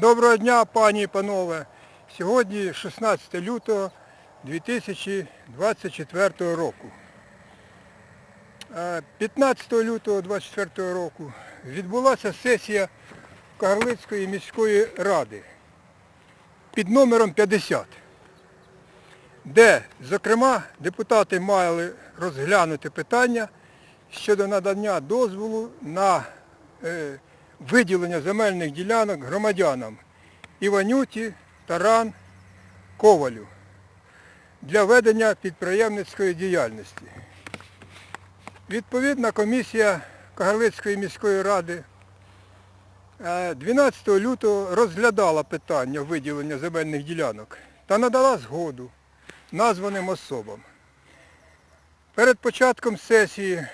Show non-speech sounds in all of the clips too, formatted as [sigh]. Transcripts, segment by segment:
Доброго дня, пані і панове. Сьогодні 16 лютого 2024 року. Е, 15 лютого 2024 року відбулася сесія Кагарлицької міської ради під номером 50, де, зокрема, депутати мали розглянути питання щодо надання дозволу на е, виділення земельних ділянок громадянам Іванюті, Таран, Ковалю для ведення підприємницької діяльності. Відповідна комісія Кагарлицької міської ради е, 12 лютого розглядала питання виділення земельних ділянок та надала згоду названим особам. Перед початком сесії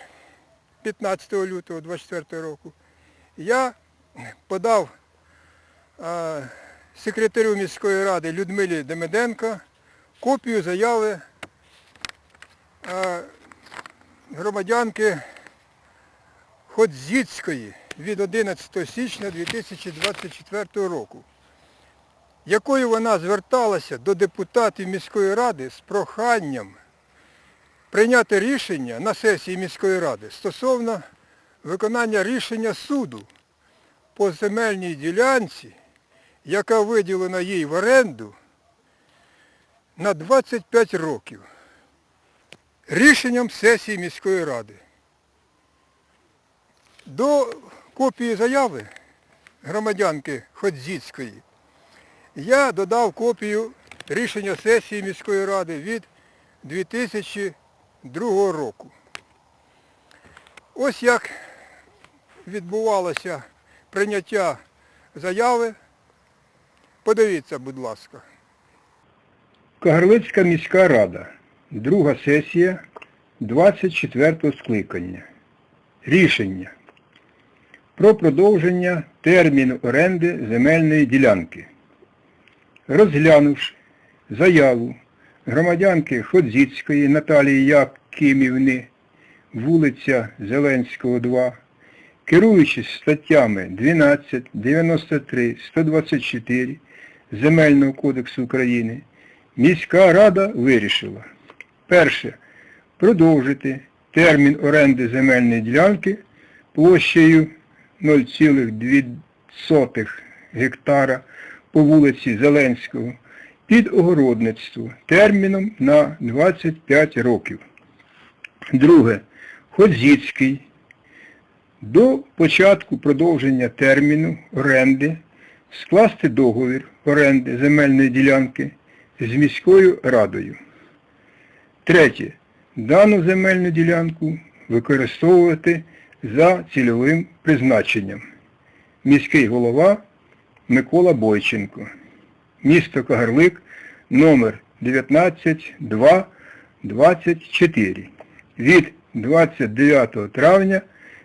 15 лютого 2024 року я подав е, секретарю міської ради Людмилі Демиденко копію заяви е, громадянки Ходзіцької від 11 січня 2024 року, якою вона зверталася до депутатів міської ради з проханням прийняти рішення на сесії міської ради стосовно виконання рішення суду по земельній ділянці, яка виділена їй в оренду на 25 років рішенням сесії міської ради. До копії заяви громадянки Ходзіцької я додав копію рішення сесії міської ради від 2002 року. Ось як відбувалося прийняття заяви. Подивіться, будь ласка. Кагарлицька міська рада. Друга сесія 24 скликання. Рішення про продовження терміну оренди земельної ділянки. Розглянувши заяву громадянки Ходзіцької Наталії Якимівни, вулиця Зеленського, 2, керуючись статтями 12, 93, 124 Земельного кодексу України, міська рада вирішила. Перше. Продовжити термін оренди земельної ділянки площею 0,2 гектара по вулиці Зеленського під огородництво терміном на 25 років. Друге. Ходзіцький до початку продовження терміну оренди скласти договір оренди земельної ділянки з міською радою. Третє. Дану земельну ділянку використовувати за цільовим призначенням. Міський голова Микола Бойченко. Місто Кагарлик, номер 19224 від 29 травня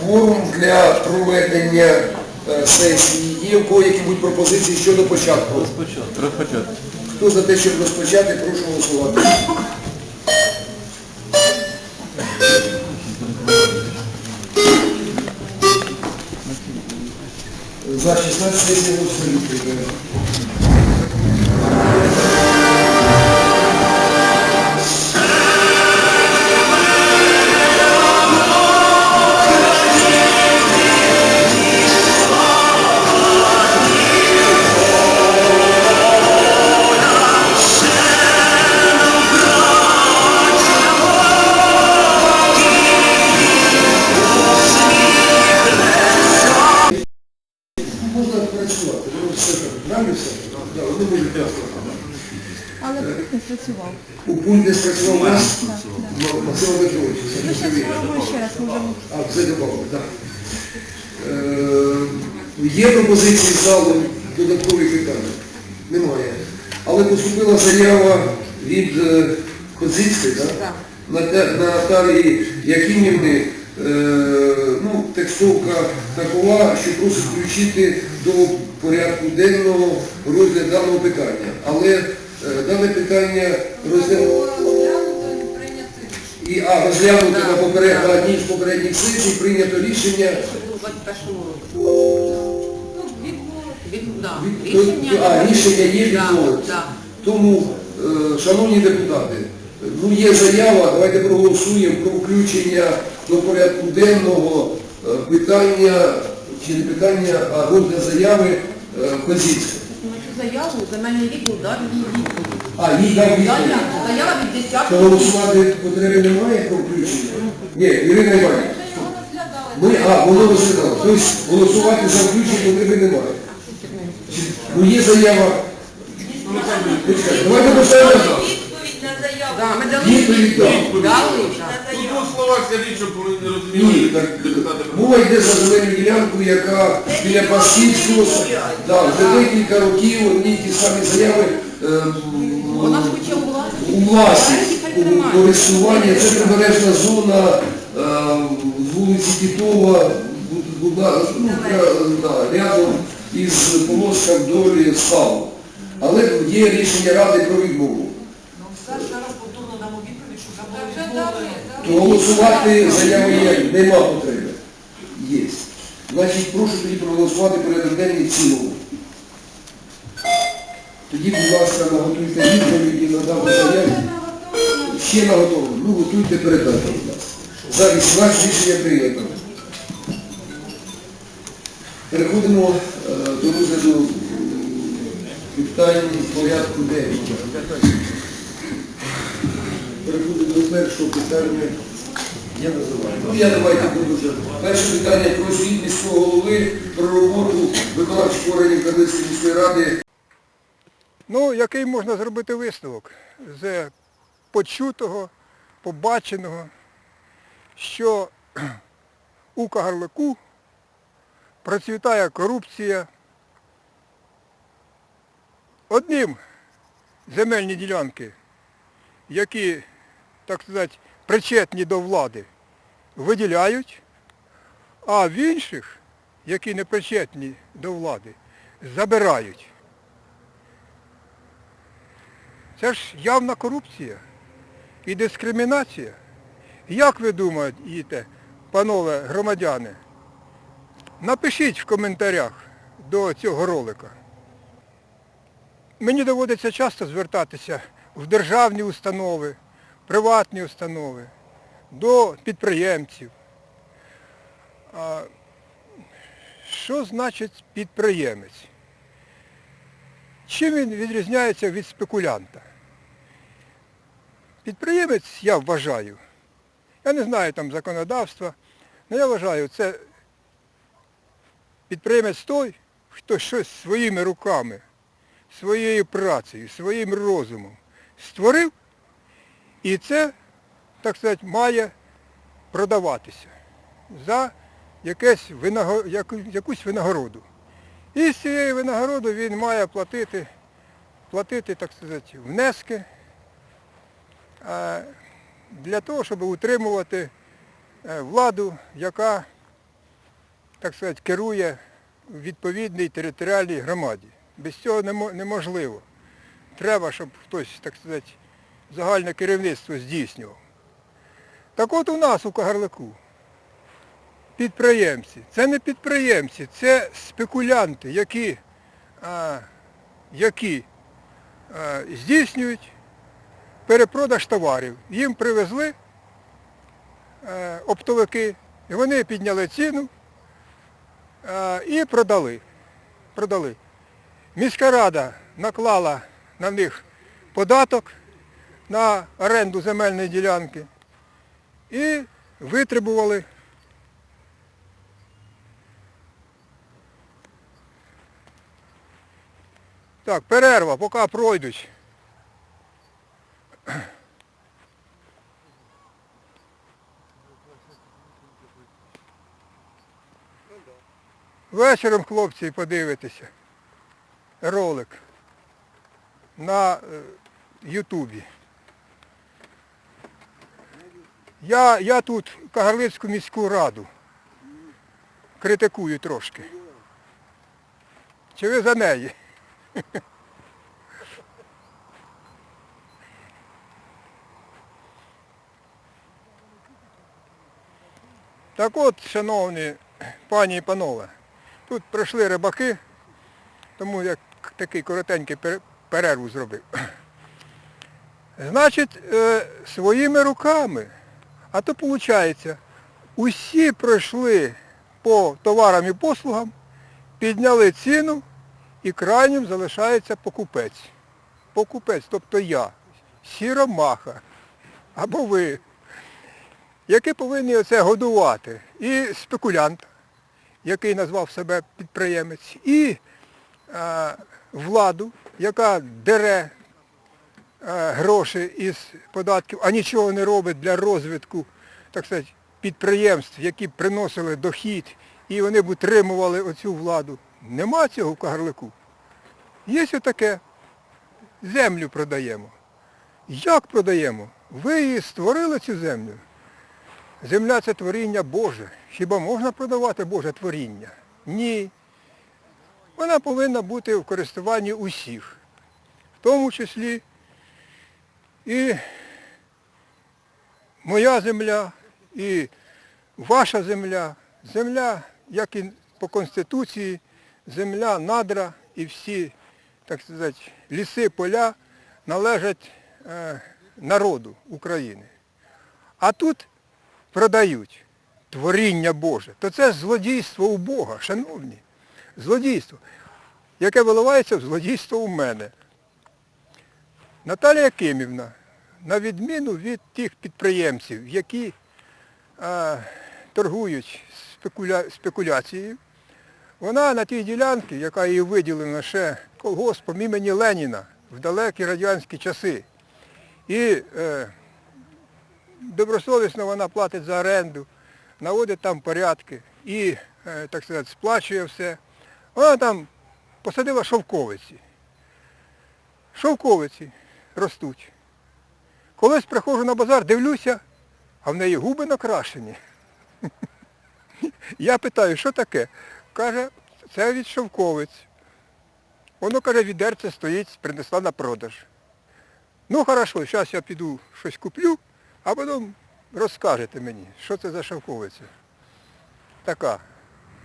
Кворум для проведення е, сесії. Є у кого які-будь пропозиції щодо початку? Розпочати. Хто за те, щоб розпочати, прошу голосувати. За 16 сесій голосують. Правильно все? Да, вони можуть працювати. але пункт не спрацював. У пункт не спрацював у вас Так, так. М- Максим Петрович. Ми зараз спробуємо ще раз, можемо. А, все добавили, так. Е, Є пропозиції залу додаткові питання? Немає. Але поступила заява від е, Козицької, так? Ната- Наталії Якимівни, е, ну, текстовка такова, що просить включити до порядку денного розгляд даного питання. Але е, дане питання розглянути. І, а, розглянути на поперед, одній з попередніх сесій прийнято рішення. У 21 році. Ну, а, рішення є відмовити. Тому, е, шановні депутати, ну є заява, давайте проголосуємо про включення до порядку денного е, питання, чи не питання, а розгляд заяви е. На цю заяву земельний відділ дав її відповідь. А, їй дав відповідь. Заява від 10 То голосувати потреби немає про включення? Ні, Ірина Іванівна. Ми, а, воно розглядало. Тобто голосувати за включення потреби немає. Ну є заява. Почекайте, Давайте поставимо Да, ми дали Відповідь дав. Дали, да. На Ну, двох словах скажіть, щоб вони не Ні, розуміли так, депутати. мова йде за земельну ділянку, яка біля Пасківського, да, вже декілька років одні й ті самі заяви ем, Вона ж хоче у власність. у користування, це прибережна зона ем, з вулиці Тітова, бу- ну, пря- да, рядом із полоском долі ставу. Але є рішення Ради про відмову. Ну, все ж зараз повторно дамо відповідь, що заборонено. То голосувати заяви є, нема потреби. Є. Значить, прошу тоді проголосувати порядок денний цілому. Тоді, будь ласка, наготуйте відповіді на дану заяву. Ще наготовлено. Ну, готуйте передати, будь ласка. За 18 рішення прийнято. Переходимо е, до розгляду питань порядку денного. Переходимо до першого питання. Я називаю. Ну я давайте буду вже. Перше питання про звіт міського голови про роботу виконавчих органів Кам'янської міської ради. Ну, який можна зробити висновок з почутого, побаченого, що у Кагарлику процвітає корупція. Одним земельні ділянки, які, так сказати, причетні до влади, виділяють, а в інших, які не причетні до влади, забирають. Це ж явна корупція і дискримінація. Як ви думаєте, панове громадяни, напишіть в коментарях до цього ролика. Мені доводиться часто звертатися в державні установи, приватні установи, до підприємців. А що значить підприємець? Чим він відрізняється від спекулянта? Підприємець, я вважаю, я не знаю там законодавства, але я вважаю, це підприємець той, хто щось своїми руками, своєю працею, своїм розумом створив, і це, так сказати, має продаватися за якесь винаго- яку- якусь винагороду. І з цієї винагороди він має платити, платити, так сказати, внески для того, щоб утримувати е, владу, яка, так сказати, керує відповідній територіальній громаді. Без цього немо- неможливо. Треба, щоб хтось, так сказати, загальне керівництво здійснював. Так от у нас у Кагарлику підприємці. Це не підприємці, це спекулянти, які, а, які а, здійснюють перепродаж товарів. Їм привезли а, оптовики, і вони підняли ціну а, і продали. продали. Міська рада наклала на них податок на оренду земельної ділянки і витребували Так, перерва, поки пройдуть. Вечором, хлопці, подивитися ролик на е, Ютубі. Я, я тут Кагарлицьку міську раду критикую трошки. Чи ви за неї? [laughs] Так от, шановні пані і панове, тут прийшли рибаки, тому я такий коротенький пере- перерву зробив. [clears throat] Значить, е, своїми руками. А то виходить, усі пройшли по товарам і послугам, підняли ціну і крайнім залишається покупець. Покупець, тобто я, сіромаха, або ви, які повинні оце годувати. І спекулянт, який назвав себе підприємець, і е, владу, яка дере гроші із податків, а нічого не робить для розвитку так сказати, підприємств, які приносили дохід, і вони б утримували оцю владу. Нема цього в Кагарлику. Є таке. Землю продаємо. Як продаємо? Ви її створили цю землю. Земля це творіння Боже. Хіба можна продавати Боже творіння? Ні. Вона повинна бути в користуванні усіх, в тому числі і моя земля, і ваша земля, земля, як і по Конституції, земля, надра і всі, так сказати, ліси, поля належать е, народу України. А тут продають творіння Боже, то це злодійство у Бога, шановні. Злодійство, яке виливається в злодійство у мене. Наталія Кимівна, на відміну від тих підприємців, які а, торгують спекуля... спекуляцією, вона на тій ділянці, яка їй виділена ще колгоспом імені Леніна в далекі радянські часи, і е, добросовісно вона платить за оренду, наводить там порядки і, е, так сказати, сплачує все. Вона там посадила шовковиці. Шовковиці ростуть. Колись приходжу на базар, дивлюся, а в неї губи накрашені. Я питаю, що таке? Каже, це від шовковиць. Воно, каже, відерце стоїть, принесла на продаж. Ну, хорошо, зараз я піду щось куплю, а потім розкажете мені, що це за шовковиця. Така.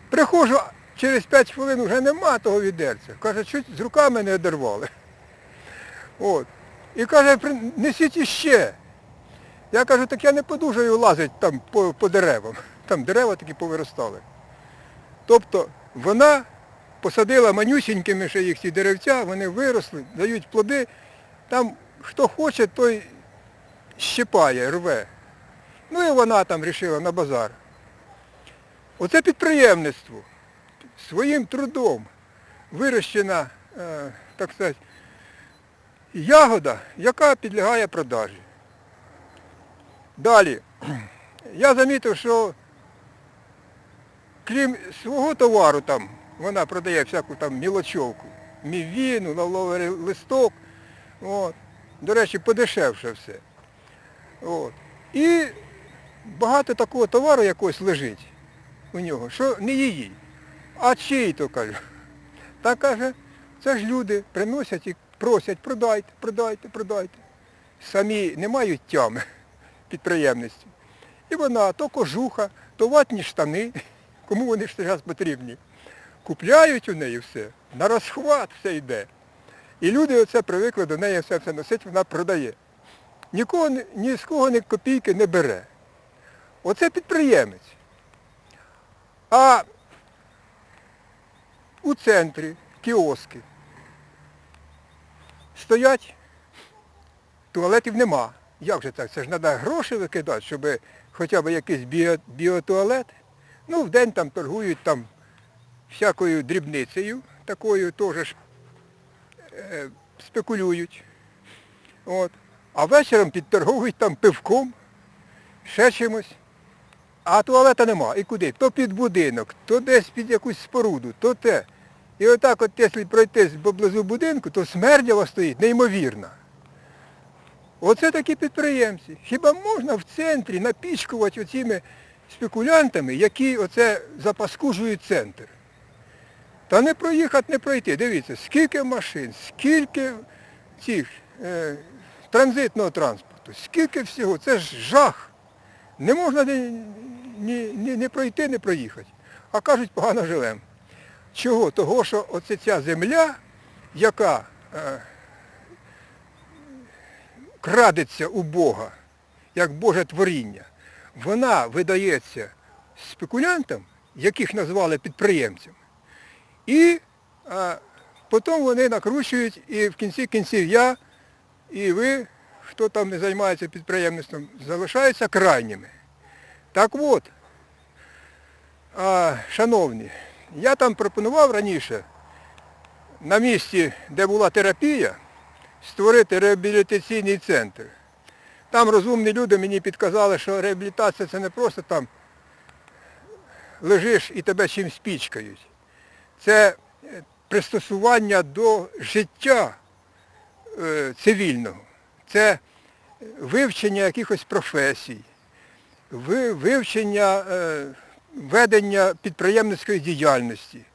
Приходжу, через 5 хвилин вже нема того відерця. Каже, чуть з руками не одервали. От. І каже, «При- несіть іще. Я кажу, так я не подужаю лазити там по, по деревам. [laughs] Там дерева такі повиростали. Тобто вона посадила манюсінькими ще їх ці деревця, вони виросли, дають плоди. Там хто хоче, той щипає, рве. Ну і вона там вирішила на базар. Оце підприємництво своїм трудом вирощена, е, так сказати, ягода, яка підлягає продажі. Далі. [clears throat] Я замітив, що крім свого товару там, вона продає всяку там мілочовку, мівіну, лавловий листок. От. До речі, подешевше все. От. І багато такого товару якось лежить у нього, що не її. А чий то кажу. [laughs] Та каже, це ж люди приносять і просять, продайте, продайте, продайте. Самі не мають тями підприємності. І вона то кожуха, то ватні штани, кому вони ж зараз потрібні. Купляють у неї все, на розхват все йде. І люди оце привикли до неї все все носити, вона продає. Нікого, ні- ні з кого ні копійки не бере. Оце підприємець. А у центрі кіоски стоять, туалетів нема. Як же так? Це ж треба гроші викидати, щоб хоча б якийсь біо, біотуалет. Ну, в день там торгують там всякою дрібницею, такою теж е, спекулюють. От. А вечором підторговують там пивком, ще чимось. а туалета нема. І куди? То під будинок, то десь під якусь споруду, то те. І отак от, якщо пройтись поблизу будинку, то смердява стоїть неймовірна. Оце такі підприємці. Хіба можна в центрі напічкувати оціми спекулянтами, які оце запаскужують центр? Та не проїхати, не пройти. Дивіться, скільки машин, скільки цих е, транзитного транспорту, скільки всього. Це ж жах. Не можна не пройти, не проїхати. А кажуть, погано живемо. Чого? Того, що оце ця земля, яка е, крадеться у Бога, як Боже творіння, вона видається спекулянтам, яких назвали підприємцями, і а, потім вони накручують, і в кінці кінців я і ви, хто там не займається підприємництвом, залишаються крайніми. Так от, а, шановні, я там пропонував раніше на місці, де була терапія, створити реабілітаційний центр. Там розумні люди мені підказали, що реабілітація це не просто там лежиш і тебе чимсь пічкають. Це е, пристосування до життя е, цивільного. Це вивчення якихось професій, вивчення е, ведення підприємницької діяльності,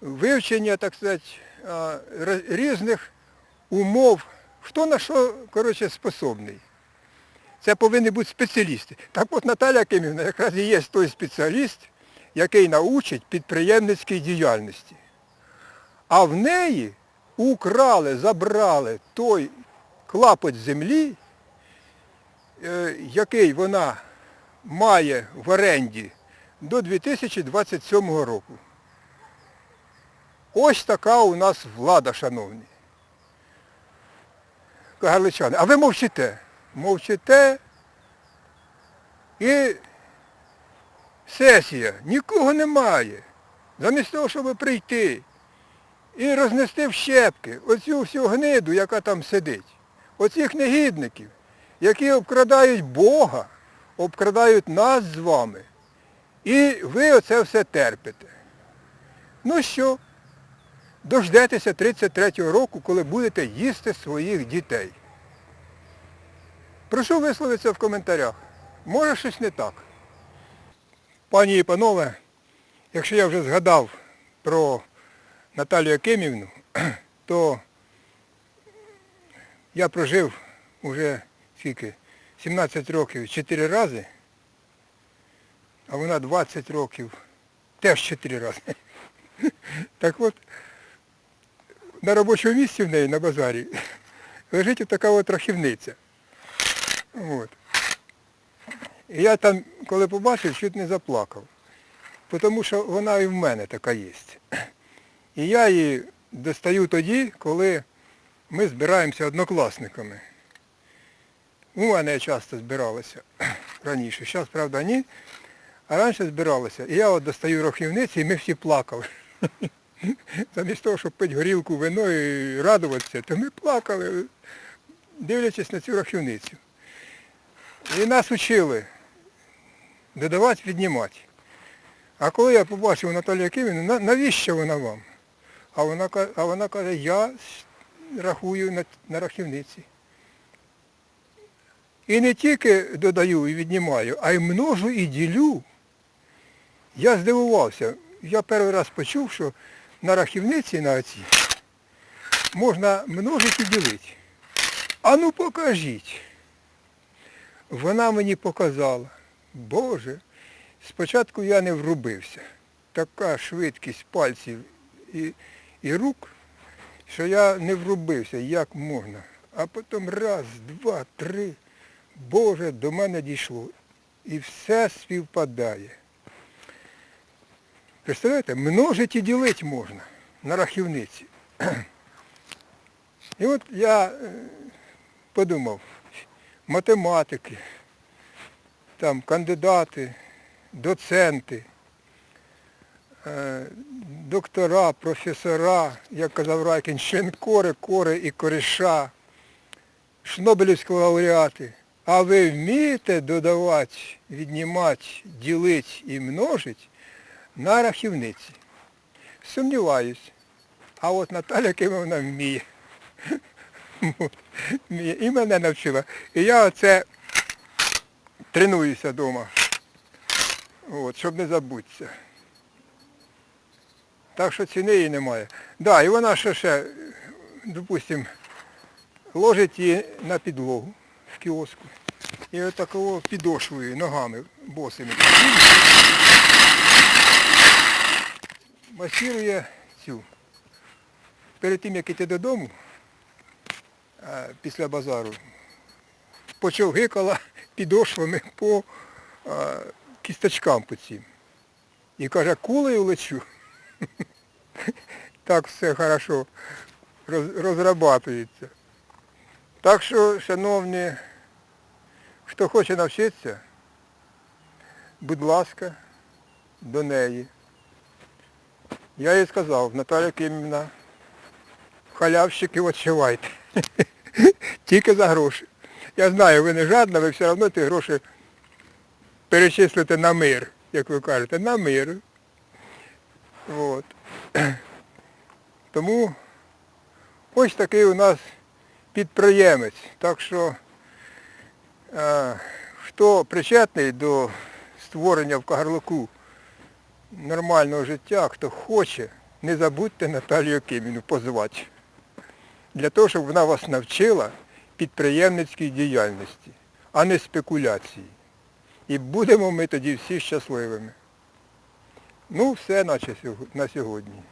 вивчення, так сказати, різних умов, хто на що, коротше, способний. Це повинні бути спеціалісти. Так от Наталя Кимівна якраз і є той спеціаліст, який научить підприємницькій діяльності. А в неї украли, забрали той клапоть землі, е, який вона має в оренді до 2027 року. Ось така у нас влада, шановні. Гарличани. А ви мовчите. Мовчите і сесія. Нікого немає. Замість того, щоб прийти і рознести в щепки оцю всю гниду, яка там сидить. Оцих негідників, які обкрадають Бога, обкрадають нас з вами. І ви оце все терпите. Ну що, дождетеся 33-го року, коли будете їсти своїх дітей. Прошу висловитися в коментарях. Може щось не так. Пані і панове, якщо я вже згадав про Наталію Якимівну, [clears throat] то я прожив уже скільки? 17 років 4 рази, а вона 20 років теж 4 рази. [laughs] Так от, на робочому місці в неї на базарі лежить така от рахівниця. От. І я там, коли побачив, чуть не заплакав. Тому що вона і в мене така є. І я її достаю тоді, коли ми збираємося однокласниками. У мене часто збиралося раніше. Зараз, правда, ні. А раніше збиралися. І я от достаю рахівниці, і ми всі плакали. [laughs] Замість того, щоб пити горілку вино і радуватися, то ми плакали, дивлячись на цю рахівницю. І нас учили додавати, віднімати. А коли я побачив Наталію Якимівну, навіщо вона вам? А вона, а вона каже, я рахую на, на рахівниці. І не тільки додаю і віднімаю, а й множу і ділю. Я здивувався. Я перший раз почув, що на рахівниці на оці можна множити ділити. А ну покажіть. Вона мені показала. Боже, спочатку я не врубився. Така швидкість пальців і, і рук, що я не врубився, як можна. А потім раз, два, три. Боже, до мене дійшло. І все співпадає. Представляєте, множить і ділити можна на рахівниці. І от я е, подумав, математики, там кандидати, доценти, е, доктора, професора, як казав Райкін, шинкори, кори і коріша, шнобелівські лауреати. А ви вмієте додавати, віднімати, ділити і множити на рахівниці? Сумніваюсь. А от Наталя Кимовна вміє. І мене навчила. І я оце тренуюся вдома. От, щоб не забутися. Так що ціни її немає. Да, і вона ще ще, допустимо, ложить її на підлогу в кіоску. І отакого підошвою ногами босими. Масірує цю. Перед тим, як іти додому, після базару, почовгикала підошвами по кісточкам по цим. І каже, кулею лечу. Так все хорошо роз, розрабатується. Так що, шановні, хто хоче навчитися, будь ласка, до неї. Я їй сказав, Наталя Кимівна, халявщики відчувайте. [laughs] Тільки за гроші. Я знаю, ви не жадна, ви все одно ті гроші перечислите на мир, як ви кажете, на мир. От. Тому ось такий у нас підприємець. Так що хто причетний до створення в Кагарлику нормального життя, хто хоче, не забудьте Наталію Киміну позвати. Для того, щоб вона вас навчила підприємницькій діяльності, а не спекуляції. І будемо ми тоді всі щасливими. Ну, все наче на сьогодні.